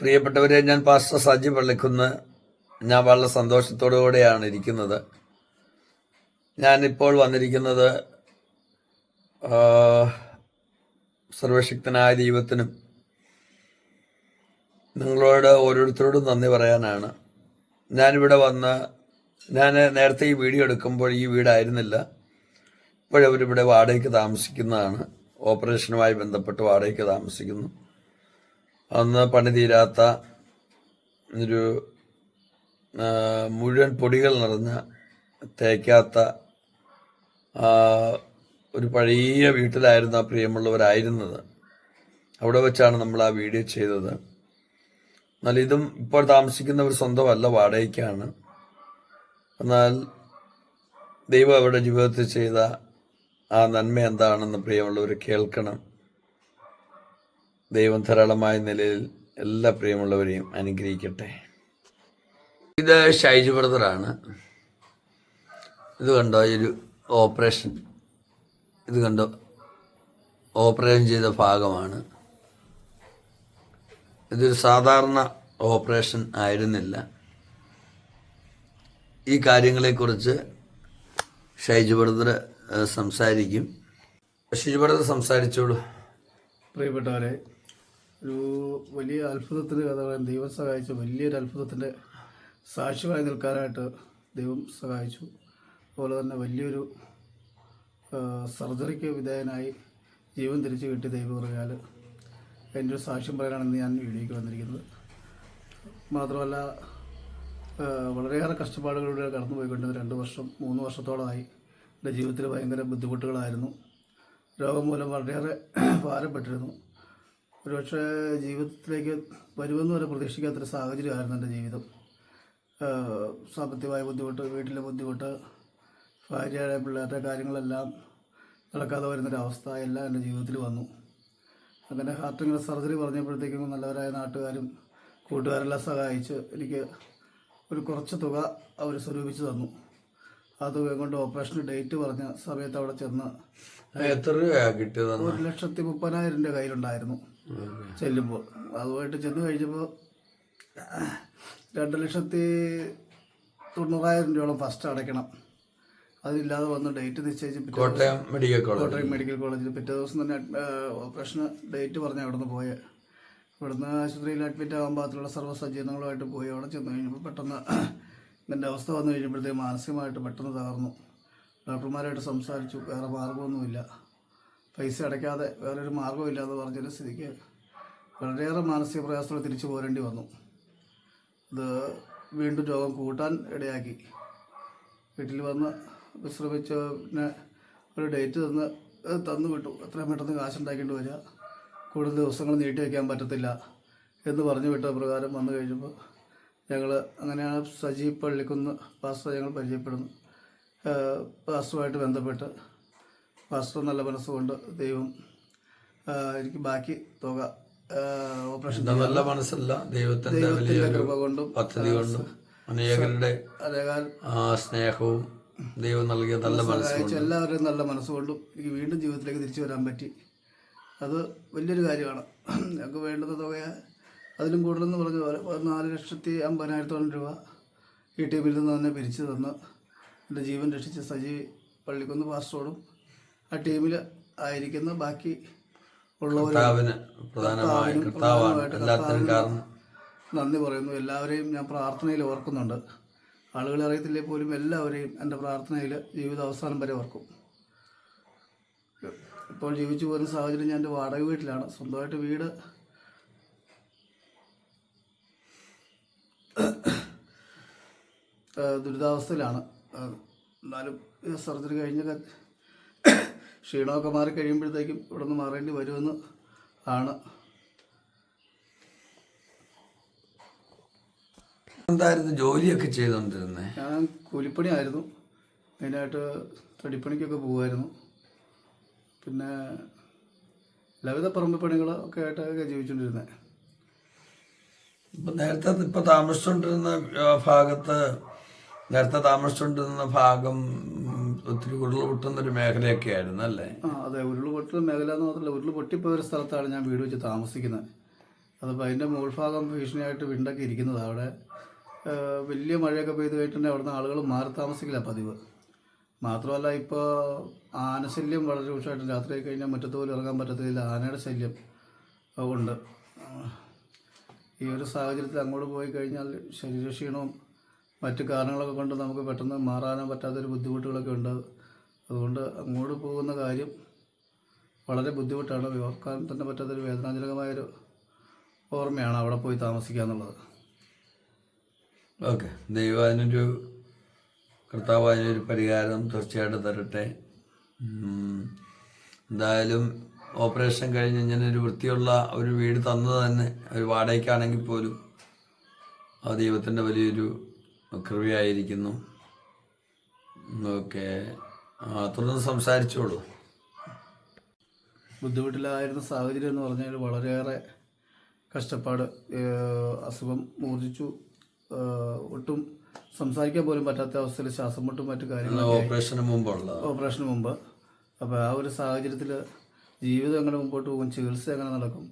പ്രിയപ്പെട്ടവരെ ഞാൻ പാസ്റ്റർ സജി പള്ളിക്കുന്ന് ഞാൻ വളരെ സന്തോഷത്തോടുകൂടെയാണ് ഇരിക്കുന്നത്. ഞാനിപ്പോൾ വന്നിരിക്കുന്നത് സർവശക്തനായ ദൈവത്തിനും നിങ്ങളോട് ഓരോരുത്തരോടും നന്ദി പറയാനാണ്. ഞാനിവിടെ വന്ന് ഞാൻ നേരത്തെ ഈ വീഡിയോ എടുക്കുമ്പോൾ ഈ വീടായിരുന്നില്ല. ഇപ്പോഴവരിവിടെ വാടകയ്ക്ക് താമസിക്കുന്നതാണ്. ഓപ്പറേഷനുമായി ബന്ധപ്പെട്ട് വാടകയ്ക്ക് താമസിക്കുന്നു. അന്ന് പണി തീരാത്ത ഒരു മുഴുവൻ പൊടികൾ നിറഞ്ഞ തേക്കാത്ത ഒരു പഴയ വീട്ടിലായിരുന്നു ആ പ്രിയമുള്ളവരായിരുന്നത്. അവിടെ വെച്ചാണ് നമ്മൾ ആ വീഡിയോ ചെയ്തത്. എന്നാൽ ഇതും ഇപ്പോൾ താമസിക്കുന്നവർ സ്വന്തമല്ല വാടകയ്ക്കാണ്. എന്നാൽ ദൈവം അവരുടെ ജീവിതത്തിൽ ചെയ്ത ആ നന്മ എന്താണെന്ന് പ്രിയമുള്ളവർ കേൾക്കണം. ദൈവം ധാരാളമായ നിലയിൽ എല്ലാ പ്രിയമുള്ളവരെയും അനുഗ്രഹിക്കട്ടെ. ഇത് ഷൈജു ബ്രദറാണ്. ഇത് കണ്ടോ ഒരു ഓപ്പറേഷൻ. ഇത് കണ്ടോ ഓപ്പറേഷൻ ചെയ്ത ഭാഗമാണ്. ഇതൊരു സാധാരണ ഓപ്പറേഷൻ ആയിരുന്നില്ല. ഈ കാര്യങ്ങളെക്കുറിച്ച് ഷൈജു ബ്രദർ സംസാരിക്കും. ഷൈജു ബ്രദർ സംസാരിച്ചോളൂ. പ്രിയപ്പെട്ടവരെ ഒരു വലിയ അത്ഭുതത്തിന് കഥ ദൈവം സഹായിച്ചു വലിയൊരു അത്ഭുതത്തിന്റെ സാക്ഷ്യമായി നിൽക്കാനായിട്ട് ദൈവം സഹായിച്ചു. അതുപോലെ തന്നെ വലിയൊരു സർജറിക്ക് വിധേയനായി ജീവൻ തിരിച്ചു കിട്ടി ദൈവം പറഞ്ഞാൽ എന്റെ ഒരു സാക്ഷ്യം പറയാനാണ് ഞാൻ വീഡിയോയ്ക്ക് വന്നിരിക്കുന്നത്. മാത്രമല്ല വളരെയേറെ കഷ്ടപ്പാടുകളിലൂടെ കടന്നുപോയിക്കൊണ്ടിരുന്ന രണ്ട് വർഷം മൂന്ന് വർഷത്തോളമായി എന്റെ ജീവിതത്തിൽ ഭയങ്കര ബുദ്ധിമുട്ടുകളായിരുന്നു. രോഗം മൂലം വളരെയേറെ ഭാരപ്പെട്ടിരുന്നു. ഒരുപക്ഷെ ജീവിതത്തിലേക്ക് വരുമെന്ന് വരെ പ്രതീക്ഷിക്കാത്തൊരു സാഹചര്യമായിരുന്നു എന്റെ ജീവിതം. സാമ്പത്തികമായ ബുദ്ധിമുട്ട് വീട്ടിലെ ബുദ്ധിമുട്ട് ഭാര്യയുടെ പിള്ളേരുടെ കാര്യങ്ങളെല്ലാം നടക്കാതെ വരുന്നൊരവസ്ഥ എല്ലാം എന്റെ ജീവിതത്തിൽ വന്നു. അങ്ങനെ ഹാർട്ടിങ്ങനെ സർജറി പറഞ്ഞപ്പോഴത്തേക്കും നല്ലവരായ നാട്ടുകാരും കൂട്ടുകാരെല്ലാം സഹായിച്ച് എനിക്ക് ഒരു കുറച്ച് തുക അവർ സ്വരൂപിച്ച് തന്നു. ആ തുക കൊണ്ട് ഓപ്പറേഷൻ ഡേറ്റ് പറഞ്ഞ സമയത്ത് അവിടെ ചെന്ന് എത്ര രൂപ കിട്ടിയത് ഒരു ലക്ഷത്തി മുപ്പതിനായിരം രൂപ കയ്യിലുണ്ടായിരുന്നു. ചെല്ലുമ്പോൾ അതുമായിട്ട് ചെന്ന് കഴിഞ്ഞപ്പോൾ രണ്ട് ലക്ഷത്തി തൊണ്ണൂറായിരം രൂപയോളം ഫസ്റ്റ് അടയ്ക്കണം. അതില്ലാതെ വന്ന് ഡേറ്റ് നിശ്ചയിച്ച് Kottayam medical college Kottayam medical കോളേജിൽ പിറ്റേ ദിവസം തന്നെ ഓപ്പറേഷന് ഡേറ്റ് പറഞ്ഞ അവിടുന്ന് പോയ. ഇവിടുന്ന് ആശുപത്രിയിൽ അഡ്മിറ്റ് ആകാൻ പാകത്തിലുള്ള സർവസജ്ജീകരണങ്ങളുമായിട്ട് പോയി. അവിടെ ചെന്ന് കഴിഞ്ഞപ്പോൾ പെട്ടെന്ന് ഇതിന്റെ അവസ്ഥ വന്നു കഴിഞ്ഞപ്പോഴത്തേക്ക് മാനസികമായിട്ട് പെട്ടെന്ന് തകർന്നു. ഡോക്ടർമാരായിട്ട് സംസാരിച്ചു. വേറെ മാർഗമൊന്നുമില്ല പൈസ അടയ്ക്കാതെ വേറൊരു മാർഗമില്ല എന്ന് പറഞ്ഞൊരു സ്ഥിതിക്ക് വളരെയേറെ മാനസിക പ്രയാസങ്ങൾ തിരിച്ചു പോരേണ്ടി വന്നു. ഇത് വീണ്ടും രോഗം കൂട്ടാൻ ഇടയാക്കി. വീട്ടിൽ വന്ന് വിശ്രമിച്ച് പിന്നെ ഒരു ഡേറ്റ് തന്ന് തന്നു വിട്ടു. എത്രയും പെട്ടെന്ന് കാശുണ്ടാക്കേണ്ടി വരിക. കൂടുതൽ ദിവസങ്ങൾ നീട്ടി വയ്ക്കാൻ പറ്റത്തില്ല എന്ന് പറഞ്ഞു വിട്ട പ്രകാരം വന്നു കഴിഞ്ഞപ്പോൾ ഞങ്ങൾ അങ്ങനെയാണ് സജീവ് പള്ളിക്കുന്ന് പാസ്റ്റർ ഞങ്ങൾ പരിചയപ്പെടുന്നു. പാസ്റ്ററുമായിട്ട് ബന്ധപ്പെട്ട് പാസ്റ്റർ നല്ല മനസ്സുകൊണ്ട് ദൈവം എനിക്ക് ബാക്കി തുക ഓപ്പറേഷൻ നല്ല മനസ്സല്ല? ദൈവത്തിന്റെ കൃപ കൊണ്ടും പദ്ധതി കൊണ്ടും അനേകരുടെ സ്നേഹവും ദൈവം നൽകിയ നല്ല മനസ്സും എല്ലാവരും നല്ല മനസ്സുകൊണ്ടും എനിക്ക് വീണ്ടും ജീവിതത്തിലേക്ക് തിരിച്ചു വരാൻ പറ്റി. അത് വലിയൊരു കാര്യമാണ്. ഞങ്ങൾക്ക് വേണ്ടുന്ന തുക അതിലും കൂടുതലെന്ന് പറഞ്ഞ പോലെ നാല് ലക്ഷത്തി അമ്പതിനായിരത്തോളം രൂപ ഈ ടീമിൽ നിന്ന് തന്നെ പിരിച്ചു തന്ന് എന്റെ ജീവൻ രക്ഷിച്ച സജി പള്ളിക്കുന്ന് പാസ്റ്ററോടും ആ ടീമിൽ ആയിരിക്കുന്ന ബാക്കി ഉള്ളവരും നന്ദി പറയുന്നു. എല്ലാവരെയും ഞാൻ പ്രാർത്ഥനയിൽ ഓർക്കുന്നുണ്ട്. ആളുകളെ അറിയത്തില്ലേ പോലും എല്ലാവരെയും എന്റെ പ്രാർത്ഥനയിൽ ജീവിത അവസാനം വരെ ഓർക്കും. ഇപ്പോൾ ജീവിച്ചു പോകുന്ന സാഹചര്യം ഞാൻ എന്റെ വാടക വീട്ടിലാണ്. സ്വന്തമായിട്ട് വീട് ദുരിതാവസ്ഥയിലാണ്. എന്നാലും സർജറി കഴിഞ്ഞ ക്ഷീണമൊക്കെ മാറി കഴിയുമ്പോഴത്തേക്കും ഇവിടെ നിന്ന് മാറേണ്ടി വരുമെന്ന് ആണ്. എന്തായിരുന്നു ജോലിയൊക്കെ ചെയ്തുകൊണ്ടിരുന്നത് ഞാൻ കൂലിപ്പണിയായിരുന്നു. മെയിനായിട്ട് തടിപ്പണിക്കൊക്കെ പോകുമായിരുന്നു പിന്നെ ലളിത പറമ്പ് പണികൾ ഒക്കെ ആയിട്ടൊക്കെ ജീവിച്ചുകൊണ്ടിരുന്നത് ഇപ്പം നേരത്തെ ഇപ്പം താമസിച്ചുകൊണ്ടിരുന്ന ഭാഗത്ത് നേരത്തെ താമസിച്ചുകൊണ്ടിരുന്ന ഭാഗം ഒത്തിരി ഉരുൾപൊട്ടുന്ന ഒരു മേഖലയൊക്കെ ആയിരുന്നു അല്ലേ? ആ അതെ. ഉരുൾപൊട്ടുന്ന മേഖല എന്ന് മാത്രമല്ല ഉരുൾ പൊട്ടിപ്പോയ ഒരു സ്ഥലത്താണ് ഞാൻ വീട് വെച്ച് താമസിക്കുന്നത്. അതിപ്പോൾ അതിന്റെ മുകൾഭാഗം ഭീഷണിയായിട്ട് വിണ്ടൊക്കെ ഇരിക്കുന്നത്. അവിടെ വലിയ മഴയൊക്കെ പെയ്ത് കഴിഞ്ഞിട്ടുണ്ടെങ്കിൽ അവിടുന്ന് ആളുകൾ മാറി താമസിക്കില്ല പതിവ്. മാത്രമല്ല ഇപ്പോൾ ആനശല്യം വളരെ രൂക്ഷമായിട്ട് രാത്രി കഴിഞ്ഞാൽ മുറ്റത്ത് പോലും ഇറങ്ങാൻ പറ്റത്തില്ല. ആനയുടെ ശല്യം ഉണ്ട്. ഈ ഒരു സാഹചര്യത്തിൽ അങ്ങോട്ട് പോയി കഴിഞ്ഞാൽ ശരീരക്ഷീണവും മറ്റു കാരണങ്ങളൊക്കെ കൊണ്ട് നമുക്ക് പെട്ടെന്ന് മാറാനോ പറ്റാത്തൊരു ബുദ്ധിമുട്ടുകളൊക്കെ ഉണ്ട്. അതുകൊണ്ട് അങ്ങോട്ട് പോകുന്ന കാര്യം വളരെ ബുദ്ധിമുട്ടാണ്. ഓർക്കാൻ തന്നെ പറ്റാത്തൊരു വേദനാജനകമായൊരു ഓർമ്മയാണ് അവിടെ പോയി താമസിക്കുക എന്നുള്ളത് ഓക്കെ. ദൈവം അതിനൊരു പരിഹാരം തീർച്ചയായിട്ടും തരട്ടെ. എന്തായാലും ഓപ്പറേഷൻ കഴിഞ്ഞ് ഇങ്ങനെ ഒരു വൃത്തിയുള്ള ഒരു വീട് തന്നത് തന്നെ ഒരു വാടകയ്ക്കാണെങ്കിൽ പോലും ആ ദൈവത്തിന്റെ വലിയൊരു കൃപയായിരിക്കുന്നു ഓക്കെ. തുടർന്ന് സംസാരിച്ചോളൂ. ബുദ്ധിമുട്ടിലായിരുന്ന സാഹചര്യം എന്ന് പറഞ്ഞാൽ വളരെയേറെ കഷ്ടപ്പാട് അസുഖം മൂർജിച്ചു. ഒട്ടും സംസാരിക്കാൻ പോലും പറ്റാത്ത അവസ്ഥയിൽ ശ്വാസം മുട്ടും മറ്റു കാര്യങ്ങളും ഓപ്പറേഷന് മുമ്പുള്ള. ഓപ്പറേഷന് മുമ്പ്. അപ്പോൾ ആ ഒരു സാഹചര്യത്തിൽ ജീവിതം എങ്ങനെ മുമ്പോട്ട് പോകും ചികിത്സ എങ്ങനെ നടക്കും?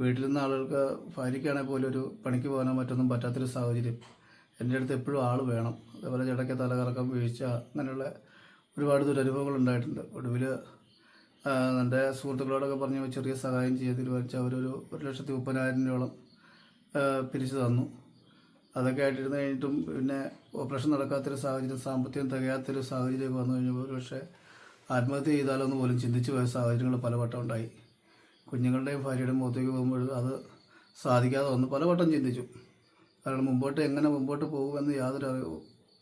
വീട്ടിൽ നിന്ന് ആളുകൾക്ക് ഭാര്യയ്ക്കാണെങ്കിൽ പോലും ഒരു പണിക്ക് പോകാനോ മറ്റൊന്നും പറ്റാത്തൊരു സാഹചര്യം. എന്റെ അടുത്ത് എപ്പോഴും ആൾ വേണം. അതേപോലെ ഇടയ്ക്ക് തലകറക്കം വീഴ്ച അങ്ങനെയുള്ള ഒരുപാട് ദുരനുഭവങ്ങൾ ഉണ്ടായിട്ടുണ്ട്. ഒടുവിൽ എന്റെ സുഹൃത്തുക്കളോടൊക്കെ പറഞ്ഞ് ചെറിയ സഹായം ചെയ്ത് തീരുമാനിച്ച് അവരൊരു ഒരു ലക്ഷത്തി മുപ്പതിനായിരം രൂപയോളം പിരിച്ചു തന്നു. അതൊക്കെ ആയിട്ടിരുന്ന് കഴിഞ്ഞിട്ടും പിന്നെ ഓപ്പറേഷൻ നടക്കാത്തൊരു സാഹചര്യം സാമ്പത്തികം തികയാത്തൊരു സാഹചര്യമൊക്കെ വന്നു കഴിഞ്ഞപ്പോൾ പക്ഷേ ആത്മഹത്യ ചെയ്താലോ എന്ന് പോലും ചിന്തിച്ചു പോയ സാഹചര്യങ്ങൾ പലവട്ടം ഉണ്ടായി. കുഞ്ഞുങ്ങളുടെയും ഭാര്യയുടെയും മുഖത്തേക്ക് പോകുമ്പോൾ അത് സാധിക്കാതെ വന്നു. പലവട്ടം ചിന്തിച്ചു. കാരണം മുമ്പോട്ട് എങ്ങനെ മുമ്പോട്ട് പോകുമെന്ന് യാതൊരു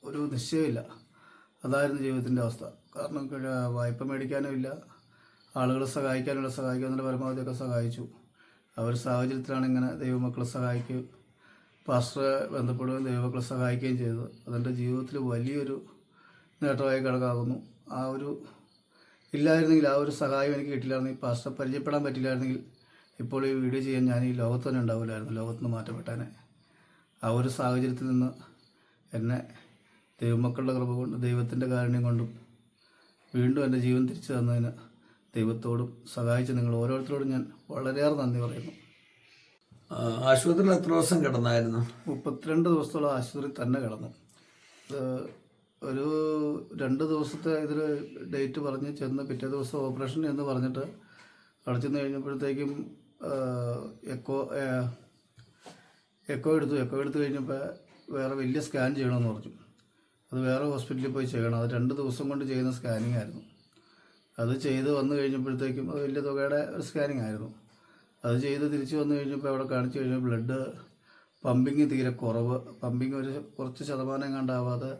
ഒരു നിശ്ചയമില്ല അതായിരുന്നു ജീവിതത്തിന്റെ അവസ്ഥ. കാരണം വായ്പ മേടിക്കാനും ഇല്ല. ആളുകളെ സഹായിക്കാനുള്ള സഹായിക്കാനുള്ള പരമാവധിയൊക്കെ സഹായിച്ചു. അവർ സാഹചര്യത്തിലാണ് ഇങ്ങനെ ദൈവമക്കളെ സഹായിക്കുകയും പാസ്റ്ററെ ബന്ധപ്പെടുകയും ദൈവമക്കളെ സഹായിക്കുകയും ചെയ്തത്. അതെന്റെ ജീവിതത്തിൽ വലിയൊരു നേട്ടമായി കിടക്കാകുന്നു ആ ഒരു ഇല്ലായിരുന്നെങ്കിൽ ആ ഒരു സഹായം എനിക്ക് കിട്ടില്ലായിരുന്നെങ്കിൽ പാസ്റ്ററെ പരിചയപ്പെടാൻ പറ്റില്ലായിരുന്നെങ്കിൽ ഇപ്പോൾ ഈ വീഡിയോ ചെയ്യാൻ ഞാൻ ഈ ലോകത്ത് തന്നെ ഉണ്ടാവില്ലായിരുന്നു. ലോകത്ത് നിന്ന് മാറ്റപ്പെട്ടേനെ ആ ഒരു സാഹചര്യത്തിൽ നിന്ന് എന്നെ ദൈവമക്കളുടെ കൃപ കൊണ്ട് ദൈവത്തിന്റെ കാരുണ്യം കൊണ്ടും വീണ്ടും എന്റെ ജീവൻ തിരിച്ചു തന്നതിന് ദൈവത്തോടും സഹായിച്ച നിങ്ങൾ ഓരോരുത്തരോടും ഞാൻ വളരെയേറെ നന്ദി പറയുന്നു. ആശുപത്രിയിൽ എത്ര ദിവസം കിടന്നായിരുന്നു? മുപ്പത്തിരണ്ട് ദിവസത്തോളം ആശുപത്രിയിൽ തന്നെ കിടന്നു. ഒരു രണ്ട് ദിവസത്തെ ഇതിൽ ഡേറ്റ് പറഞ്ഞ് ചെന്ന് പിറ്റേ ദിവസം ഓപ്പറേഷൻ എന്ന് പറഞ്ഞിട്ട് അവിടെ ചെന്ന് കഴിഞ്ഞപ്പോഴത്തേക്കും എക്കോ എക്കോ എടുത്തു. എക്കോ എടുത്തു കഴിഞ്ഞപ്പോൾ വേറെ വലിയ സ്കാൻ ചെയ്യണമെന്ന് പറഞ്ഞു. അത് വേറെ ഹോസ്പിറ്റലിൽ പോയി ചെയ്യണം. അത് രണ്ട് ദിവസം കൊണ്ട് ചെയ്യുന്ന സ്കാനിങ് ആയിരുന്നു. അത് ചെയ്ത് വന്നു കഴിഞ്ഞപ്പോഴത്തേക്കും അത് വലിയ തുകയുടെ ഒരു സ്കാനിങ് ആയിരുന്നു. അത് ചെയ്ത് തിരിച്ച് വന്നു കഴിഞ്ഞപ്പോൾ അവിടെ കാണിച്ചു കഴിഞ്ഞാൽ ബ്ലഡ് പമ്പിങ് തീരെ കുറവ്. പമ്പിങ് ഒരു കുറച്ച് ശതമാനം കണ്ടാവാതെ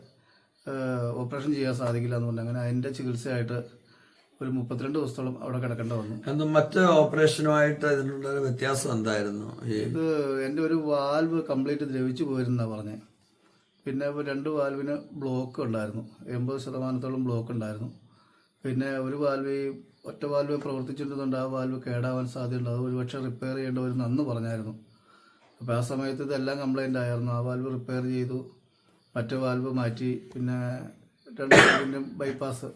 ഓപ്പറേഷൻ ചെയ്യാൻ സാധിക്കില്ല എന്ന് പറഞ്ഞു. അങ്ങനെ അതിന്റെ ചികിത്സയായിട്ട് ഒരു മുപ്പത്തിരണ്ട് ദിവസത്തോളം അവിടെ കിടക്കേണ്ട വന്നു. എന്തും മറ്റ് ഓപ്പറേഷനുമായിട്ട് ഇതിനുള്ള ഒരു വ്യത്യാസം എന്തായിരുന്നു? ഇത് എന്റെ ഒരു വാൽവ് കംപ്ലീറ്റ് ദ്രവിച്ചു പോയിരുന്നാ പറഞ്ഞേ. പിന്നെ രണ്ട് വാൽവിന് ബ്ലോക്ക് ഉണ്ടായിരുന്നു. എൺപത് ശതമാനത്തോളം ബ്ലോക്ക് ഉണ്ടായിരുന്നു. പിന്നെ ഒരു വാൽവ് ഒറ്റ വാൽവ് പ്രവർത്തിച്ചിരുന്നുണ്ട് ആ വാൽവ് കേടാവാൻ സാധ്യതയുണ്ട്. അത് ഒരുപക്ഷെ റിപ്പയർ ചെയ്യേണ്ടി വരുന്ന അന്ന് പറഞ്ഞായിരുന്നു. അപ്പോൾ ആ സമയത്ത് ഇതെല്ലാം കംപ്ലൈന്റ് ആയിരുന്നു. ആ വാൽവ് റിപ്പയർ ചെയ്തു. മറ്റേ വാൽവ് മാറ്റി. പിന്നെ രണ്ട് വാൽവിന്റെ ബൈപ്പാസ്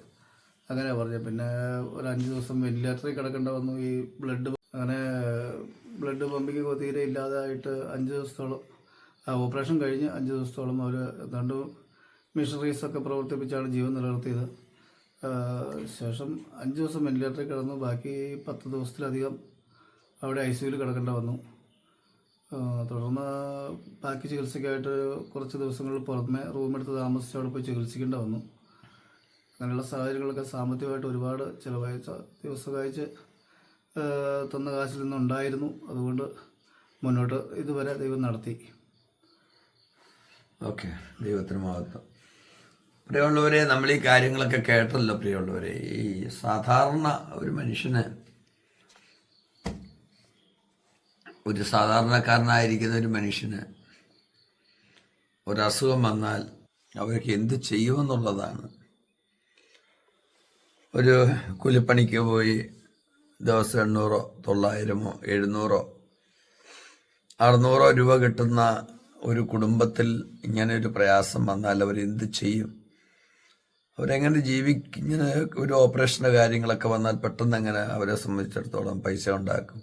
അങ്ങനെ പറഞ്ഞു. പിന്നെ ഒരു അഞ്ച് ദിവസം വെന്റിലേറ്ററിൽ കിടക്കേണ്ട വന്നു ഈ ബ്ലഡ് അങ്ങനെ ബ്ലഡ് പമ്പിങ് തീരെ ഇല്ലാതായിട്ട് അഞ്ച് ദിവസത്തോളം ഓപ്പറേഷൻ കഴിഞ്ഞ് അഞ്ച് ദിവസത്തോളം അവർ ഏതാണ്ട് ഒക്കെ പ്രവർത്തിപ്പിച്ചാണ് ജീവൻ നിലനിർത്തിയത്. ശേഷം അഞ്ച് ദിവസം വെന്റിലേറ്ററിൽ കിടന്നു. ബാക്കി പത്ത് ദിവസത്തിലധികം അവിടെ ഐ സിയുയിൽ കിടക്കേണ്ട വന്നു തുടർന്ന് ബാക്കി ചികിത്സയ്ക്കായിട്ട് കുറച്ച് ദിവസങ്ങളിൽ പുറമെ റൂമെടുത്ത് താമസിച്ച് അവിടെ പോയി ചികിത്സിക്കേണ്ട വന്നു അങ്ങനെയുള്ള സാഹചര്യങ്ങളൊക്കെ സാമ്പത്തികമായിട്ട് ഒരുപാട് ചിലവായി ദിവസം സഹായിച്ച് തന്ന കാശിൽ നിന്നുണ്ടായിരുന്നു. അതുകൊണ്ട് മുന്നോട്ട് ഇതുവരെ ദൈവം നടത്തി. ഓക്കെ. ദൈവത്തിന് മഹത്വം. പ്രിയമുള്ളവരെ നമ്മൾ ഈ കാര്യങ്ങളൊക്കെ കേട്ടല്ലോ പ്രിയമുള്ളവരെ. ഈ സാധാരണ ഒരു മനുഷ്യന് ഒരു സാധാരണക്കാരനായിരിക്കുന്ന ഒരു മനുഷ്യന് ഒരസുഖം വന്നാൽ അവർക്ക് എന്ത് ചെയ്യുമെന്നുള്ളതാണ് ഒരു കൂലിപ്പണിക്ക് പോയി ദിവസം എണ്ണൂറോ തൊള്ളായിരമോ എഴുന്നൂറോ അറുന്നൂറോ രൂപ കിട്ടുന്ന ഒരു കുടുംബത്തിൽ ഇങ്ങനെ ഒരു പ്രയാസം വന്നാൽ അവർ എന്ത് ചെയ്യും? അവരെങ്ങനെ ജീവിക്കും ഇങ്ങനെ ഒരു ഓപ്പറേഷന്റെ കാര്യങ്ങളൊക്കെ വന്നാൽ പെട്ടെന്ന് എങ്ങനെ അവരെ സംബന്ധിച്ചിടത്തോളം പൈസ ഉണ്ടാക്കും?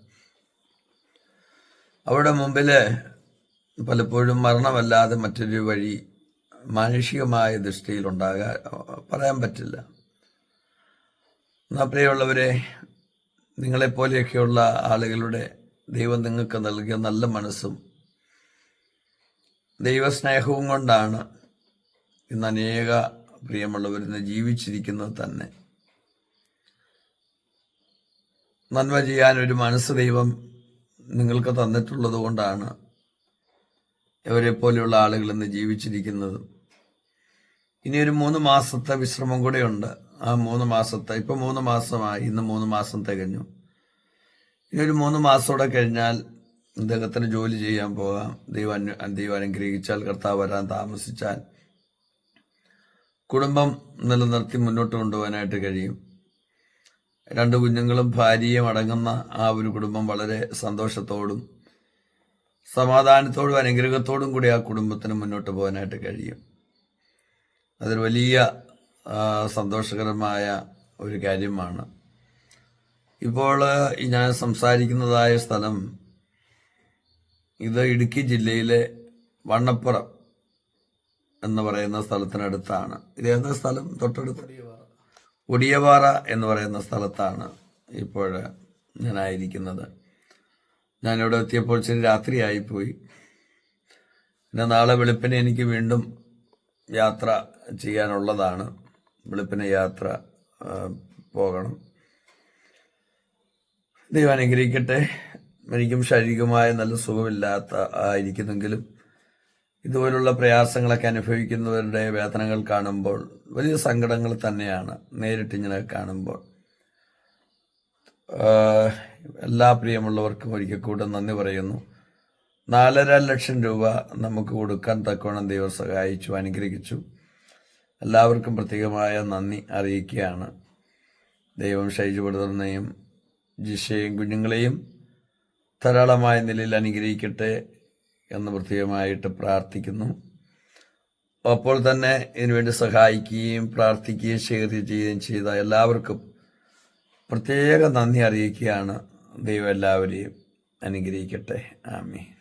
അവരുടെ മുമ്പിൽ പലപ്പോഴും മരണമല്ലാതെ മറ്റൊരു വഴി മാനുഷികമായ ദൃഷ്ടിയിൽ ഉണ്ടാകാൻ പറയാൻ പറ്റില്ല. പ്രിയമുള്ളവരെ നിങ്ങളെപ്പോലെയൊക്കെയുള്ള ആളുകളുടെ ദൈവം നിങ്ങൾക്ക് നൽകിയ നല്ല മനസ്സും ദൈവസ്നേഹവും കൊണ്ടാണ് ഇന്ന് അനേക പ്രിയമുള്ളവരിന്ന് ജീവിച്ചിരിക്കുന്നത് തന്നെ. നന്മ ചെയ്യാൻ ഒരു മനസ്സ് ദൈവം നിങ്ങൾക്ക് തന്നിട്ടുള്ളത് കൊണ്ടാണ് ഇവരെ പോലെയുള്ള ആളുകൾ ഇന്ന് ജീവിച്ചിരിക്കുന്നത്. ഇനി ഒരു മൂന്ന് മാസത്തെ വിശ്രമം കൂടെയുണ്ട്. ആ മൂന്ന് മാസത്തെ ഇപ്പം മൂന്ന് മാസമായി ഇന്ന് മൂന്ന് മാസം തികഞ്ഞു. ഇനി ഒരു മൂന്ന് മാസം കൂടെ കഴിഞ്ഞാൽ അദ്ദേഹത്തിന് ജോലി ചെയ്യാൻ പോകാം. ദൈവം ദൈവം അനുഗ്രഹിച്ചാൽ കർത്താവ് വരാൻ താമസിച്ചാൽ കുടുംബം നിലനിർത്തി മുന്നോട്ട് കൊണ്ടുപോകാനായിട്ട് കഴിയും. രണ്ട് കുഞ്ഞുങ്ങളും ഭാര്യയും അടങ്ങുന്ന ആ ഒരു കുടുംബം വളരെ സന്തോഷത്തോടും സമാധാനത്തോടും അനുഗ്രഹത്തോടും കൂടി ആ കുടുംബത്തിന് മുന്നോട്ട് പോകാനായിട്ട് കഴിയും. അതൊരു വലിയ സന്തോഷകരമായ ഒരു കാര്യമാണ്. ഇപ്പോൾ ഞാൻ സംസാരിക്കുന്നതായ സ്ഥലം ഇത് ഇടുക്കി ജില്ലയിലെ വണ്ണപ്പുറം എന്ന് പറയുന്ന സ്ഥലത്തിനടുത്താണ്. ഇത് ഏതാ സ്ഥലം? തൊട്ടടുത്ത്? ഒടിയവാറ എന്ന് പറയുന്ന സ്ഥലത്താണ് ഇപ്പോൾ ഞാനായിരിക്കുന്നത്. ഞാനിവിടെ എത്തിയപ്പോൾ ഇച്ചിരി രാത്രിയായിപ്പോയി പിന്നെ നാളെ വെളുപ്പിനെ എനിക്ക് വീണ്ടും യാത്ര ചെയ്യാനുള്ളതാണ്. വെളുപ്പിനെ യാത്ര പോകണം. ദൈവം അനുഗ്രഹിക്കട്ടെ. എനിക്കും ശാരീരികമായ നല്ല സുഖമില്ലാത്ത ആയിരിക്കുന്നെങ്കിലും ഇതുപോലുള്ള പ്രയാസങ്ങളൊക്കെ അനുഭവിക്കുന്നവരുടെ വേദനകൾ കാണുമ്പോൾ വലിയ സങ്കടങ്ങൾ തന്നെയാണ് നേരിട്ട് ഇങ്ങനെ കാണുമ്പോൾ. എല്ലാ പ്രിയമുള്ളവർക്കും ഒരിക്കൽ കൂടെ നന്ദി പറയുന്നു. നാലര ലക്ഷം രൂപ നമുക്ക് കൊടുക്കാൻ തക്കവണ്ണം ദൈവം സഹായിച്ചു അനുഗ്രഹിച്ചു. എല്ലാവർക്കും പ്രത്യേകമായ നന്ദി അറിയിക്കുകയാണ്. ദൈവം ഷൈജുപെടുന്നതിനെയും ജിഷയും കുഞ്ഞുങ്ങളെയും ധാരാളമായ നിലയിൽ അനുഗ്രഹിക്കട്ടെ എന്ന് പ്രത്യേകമായിട്ട് പ്രാർത്ഥിക്കുന്നു. അപ്പോൾ തന്നെ ഇതിനുവേണ്ടി സഹായിക്കുകയും പ്രാർത്ഥിക്കുകയും ഷെയർ ചെയ്യുകയും ചെയ്ത എല്ലാവർക്കും പ്രത്യേക നന്ദി അറിയിക്കുകയാണ്. ദൈവം എല്ലാവരെയും അനുഗ്രഹിക്കട്ടെ. ആമേ